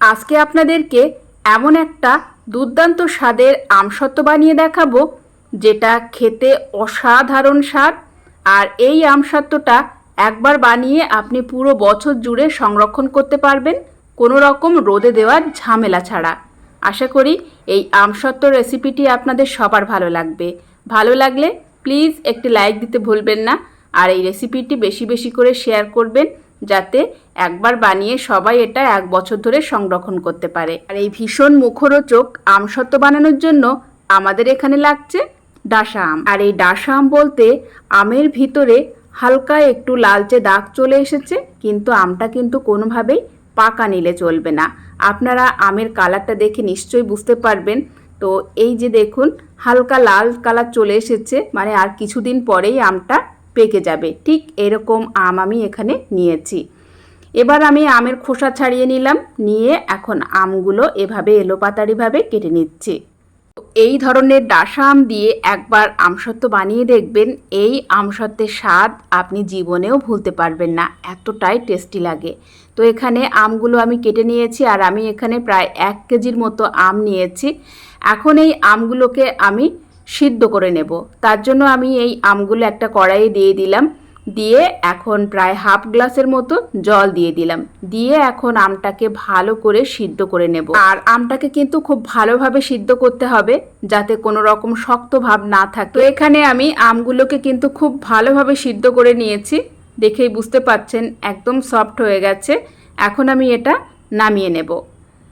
আজকে আপনাদেরকে এমন একটা দুর্দান্ত স্বাদের আমসত্ত্ব বানিয়ে দেখাবো, যেটা খেতে অসাধারণ স্বাদ। আর এই আমসত্ত্বটা একবার বানিয়ে আপনি পুরো বছর জুড়ে সংরক্ষণ করতে পারবেন, কোনো রকম রোদে দেওয়ার ঝামেলা ছাড়া। আশা করি এই আমসত্ত্ব রেসিপিটি আপনাদের সবার ভালো লাগবে। ভালো লাগলে প্লিজ একটি লাইক দিতে ভুলবেন না, আর এই রেসিপিটি বেশি বেশি করে শেয়ার করবেন যাতে একবার বানিয়ে সবাই এটা এক বছর ধরে সংরক্ষণ করতে পারে। আর এই ভীষণ মুখরোচক আমসত্ত্ব বানানোর জন্য আমাদের এখানে লাগছে ডাসা আম। আর এই ডাসা আম বলতে আমের ভিতরে হালকা একটু লালচে দাগ চলে এসেছে, কিন্তু আমটা কিন্তু কোনোভাবেই পাকা নিলে চলবে না। আপনারা আমের কালারটা দেখে নিশ্চয়ই বুঝতে পারবেন। তো এই যে দেখুন, হালকা লাল কালার চলে এসেছে মানে আর কিছুদিন পরেই আমটা পেকে যাবে। ঠিক এরকম আম আমি এখানে নিয়েছি। এবার আমি আমের খোসা ছাড়িয়ে নিলাম। নিয়ে এখন আমগুলো এভাবে এলোপাতাড়িভাবে কেটে নিচ্ছি। এই ধরনের ডাসা আম দিয়ে একবার আমসত্ত্ব বানিয়ে দেখবেন। এই আমসত্ত্বের স্বাদ আপনি জীবনেও ভুলতে পারবেন না। এতটাই টেস্টি লাগে। তো এখানে আমগুলো আমি কেটে নিয়েছি আর আমি এখানে প্রায় এক কেজির মতো আম নিয়েছি। এখন এই আমগুলোকে আমি সিদ্ধ করে নেব। তার জন্য আমি এই আমগুলো একটা কড়াইয়ে দিয়ে দিলাম। দিয়ে এখন প্রায় হাফ গ্লাসের মতো জল দিয়ে দিলাম। দিয়ে এখন আমটাকে ভালো করে সিদ্ধ করে নেব। আর আমটাকে কিন্তু খুব ভালোভাবে সিদ্ধ করতে হবে যাতে কোনো রকম শক্ত ভাব না থাকে। এখানে আমি আমগুলোকে কিন্তু খুব ভালোভাবে সিদ্ধ করে নিয়েছি। দেখেই বুঝতে পাচ্ছেন, একদম সফট হয়ে গেছে। এখন আমি এটা নামিয়ে নেব।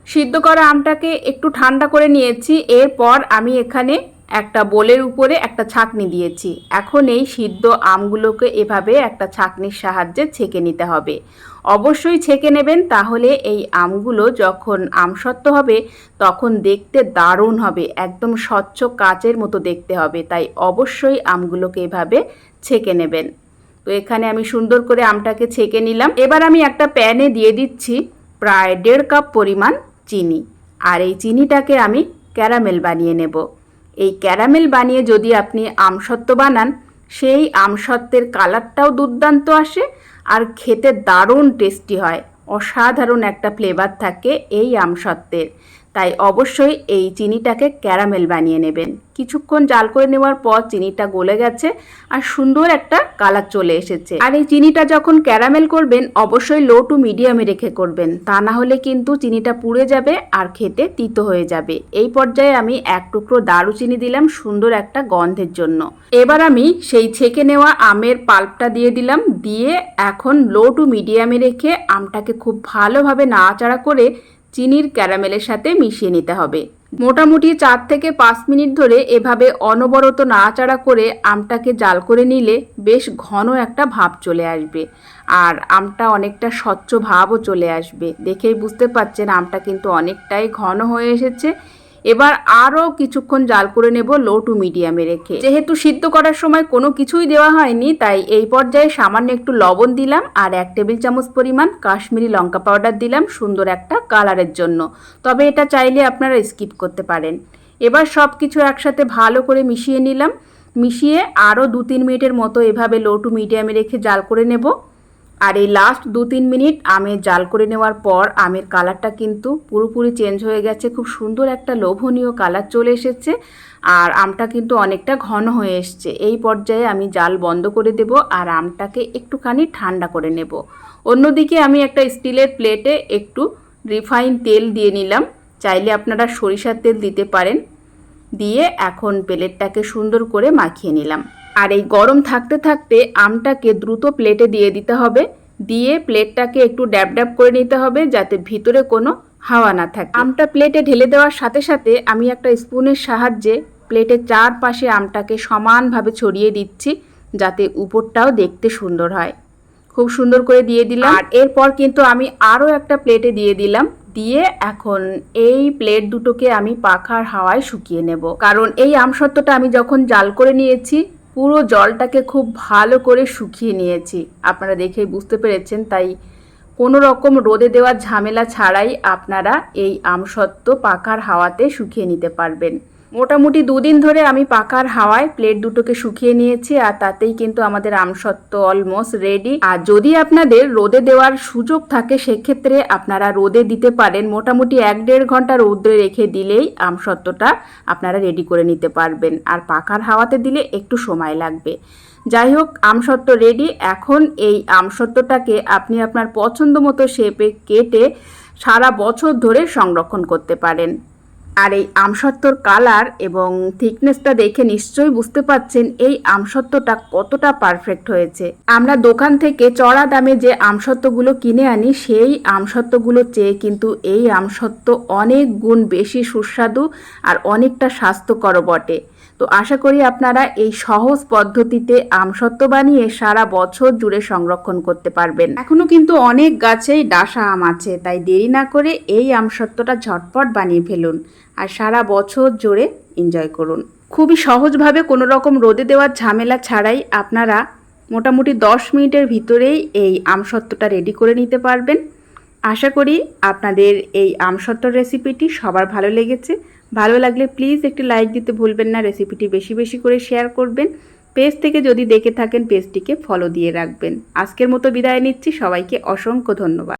সিদ্ধ করা আমটাকে একটু ঠান্ডা করে নিয়েছি। এরপর আমি এখানে একটা বোলের উপরে একটা ছাকনি দিয়েছি। এখন এই সিদ্ধ আমগুলোকে এভাবে একটা ছাকনির সাহায্যে ছেঁকে নিতে হবে। অবশ্যই ছেঁকে নেবেন, তাহলে এই আমগুলো যখন আমসত্ত্ব হবে, তখন দেখতে দারুণ হবে, একদম স্বচ্ছ কাচের মতো দেখতে হবে। তাই অবশ্যই আমগুলোকে এভাবে ছেঁকে নেবেন। তো এখানে আমি সুন্দর করে আমটাকে ছেঁকে নিলাম। এবার আমি একটা প্যানে দিয়ে দিচ্ছি প্রায় দেড় কাপ পরিমাণ চিনি। আর এই চিনিটাকে আমি ক্যারামেল বানিয়ে নেব। এই ক্যারামেল বানিয়ে যদি আপনি আমসত্ত্ব বানান, সেই আমসত্ত্বের কালারটাও দুর্দান্ত আসে আর খেতে দারুণ টেস্টি হয়। অসাধারণ একটা ফ্লেভার থাকে এই আমসত্ত্বের। তাই অবশ্যই এই চিনিটাকে ক্যারামেল বানিয়ে নেবেন। কিছুক্ষণ জাল করে নেওয়ার পর চিনিটা গলে গেছে আর সুন্দর একটা কালার চলে এসেছে। আর এই চিনিটা যখন ক্যারামেল করবেন, অবশ্যই লো টু মিডিয়ামে রেখে করবেন। তা না হলে কিন্তু চিনিটা পুড়ে যাবে আর খেতে তিতো হয়ে যাবে। এই পর্যায়ে আমি এক টুকরো দারুচিনি দিলাম সুন্দর একটা গন্ধের জন্য। এবার আমি সেই ছেঁকে নেওয়া আমের পাল্পটা দিয়ে দিলাম। দিয়ে এখন লো টু মিডিয়ামে রেখে আমটাকে খুব ভালোভাবে নাড়াচাড়া করে চিনির ক্যারামেলের সাথে মিশিয়ে নিতে হবে। মোটামুটি চার থেকে পাঁচ মিনিট ধরে এভাবে অনবরত নাড়াচাড়া করে আমটাকে জাল করে নিলে বেশ ঘন একটা ভাব চলে আসবে আর আমটা অনেকটা স্বচ্ছ ভাবও চলে আসবে। দেখেই বুঝতে পারছেন আমটা কিন্তু অনেকটাই ঘন হয়ে এসেছে। এবার আরও কিছুক্ষণ জাল করে নেব লো টু মিডিয়ামে রেখে। যেহেতু সিদ্ধ করার সময় কোনো কিছুই দেওয়া হয়নি, তাই এই পর্যায়ে সামান্য একটু লবণ দিলাম আর এক টেবিল চামচ পরিমাণ কাশ্মীরি লঙ্কা পাউডার দিলাম সুন্দর একটা কালারের জন্য। তবে এটা চাইলে আপনারা স্কিপ করতে পারেন। এবার সব কিছু একসাথে ভালো করে মিশিয়ে নিলাম। মিশিয়ে আরও দু তিন মিনিটের মতো এভাবে লো টু মিডিয়ামে রেখে জাল করে নেব। আর এই লাস্ট দু তিন মিনিট আমের জাল করে নেওয়ার পর আমের কালারটা কিন্তু পুরোপুরি চেঞ্জ হয়ে গেছে। খুব সুন্দর একটা লোভনীয় কালার চলে এসেছে আর আমটা কিন্তু অনেকটা ঘন হয়ে এসছে। এই পর্যায়ে আমি জাল বন্ধ করে দেব আর আমটাকে একটুখানি ঠান্ডা করে নেব। অন্যদিকে আমি একটা স্টিলের প্লেটে একটু রিফাইন তেল দিয়ে নিলাম। চাইলে আপনারা সরিষার তেল দিতে পারেন। দিয়ে এখন প্লেটটাকে সুন্দর করে মাখিয়ে নিলাম। আর এই গরম থাকতে থাকতে আমটাকে দ্রুত প্লেটে দিয়ে দিতে হবে। দিয়ে প্লেটটাকে একটু ড্যাব ড্যাব করে নিতে হবে যাতে ভিতরে কোনো হাওয়া না থাকে। আমটা প্লেটে ঢেলে দেওয়ার সাথে সাথে আমি একটা স্পুনের সাহায্যে প্লেটের চারপাশে আমটাকে সমানভাবে ছড়িয়ে দিচ্ছি যাতে উপরটাও দেখতে সুন্দর হয়। খুব সুন্দর করে দিয়ে দিলাম। আর এরপর কিন্তু আমি আরও একটা প্লেটে দিয়ে দিলাম। দিয়ে এখন এই প্লেট দুটোকে আমি পাখার হাওয়ায় শুকিয়ে নেব। কারণ এই আমসত্ত্বটা আমি যখন জাল করে নিয়েছি পুরো জলটাকে খুব ভালো করে শুকিয়ে নিয়েছি। আপনারা দেখেই বুঝতে পেরেছেন, তাই কোনো রকম রোদে দেওয়ার ঝামেলা ছাড়াই আপনারা এই আমসত্ত্ব পাকার হাওয়াতে শুকিয়ে নিতে পারবেন। মোটামুটি দুদিন ধরে আমি পাকার হাওয়ায় প্লেট দুটোকে শুকিয়ে নিয়েছি আর তাতেই কিন্তু আমাদের আমসত্ত্ব অলমোস্ট রেডি আর যদি আপনাদের রোদে দেওয়ার সুযোগ থাকে, সেক্ষেত্রে আপনারা রোদে দিতে পারেন। মোটামুটি এক দেড় ঘণ্টা রোদে রেখে দিলেই আমসত্ত্বটা আপনারা রেডি করে নিতে পারবেন। আর পাকার হাওয়াতে দিলে একটু সময় লাগবে। যাই হোক, আমসত্ত্ব রেডি এখন এই আমসত্ত্বটাকে আপনি আপনার পছন্দ মতো শেপে কেটে সারা বছর ধরে সংরক্ষণ করতে পারেন। আর এই আমসত্ত্বর কালার এবং থিকনেসটা দেখে নিশ্চয়ই বুঝতে পাচ্ছেন এই আমসত্ত্বটা কতটা পারফেক্ট হয়েছে। আমরা দোকান থেকে চড়া দামে যে আমসত্ত্বগুলো কিনে আনি, সেই আমসত্বগুলো চেয়ে কিন্তু এই আমসত্ত্ব অনেক গুণ বেশি সুস্বাদু আর অনেকটা স্বাস্থ্যকর বটে। তো আশা করি আপনারা এই সহজ পদ্ধতিতে আমসত্ত্ব বানিয়ে সারা বছর জুড়ে সংরক্ষণ করতে পারবেন। এখনও কিন্তু অনেক গাছেই ডাসা আম আছে, তাই দেরি না করে এই আমসত্ত্বটা ঝটপট বানিয়ে ফেলুন আর সারা বছর জুড়ে এনজয় করুন। খুবই সহজভাবে কোনো রকম রোদে দেওয়ার ঝামেলা ছাড়াই আপনারা মোটামুটি দশ মিনিটের ভিতরেই এই আমসত্ত্বটা রেডি করে নিতে পারবেন। আশা করি আপনাদের এই আমসত্ত্বর রেসিপিটি সবার ভালো লেগেছে। ভালো লাগলে প্লিজ একটি লাইক দিতে ভুলবেন না, রেসিপিটি বেশি বেশি করে শেয়ার করবেন। পেজ থেকে যদি দেখে থাকেন, পেজটিকে ফলো দিয়ে রাখবেন। আজকের মতো বিদায় নিচ্ছি, সবাইকে অসংখ্য ধন্যবাদ।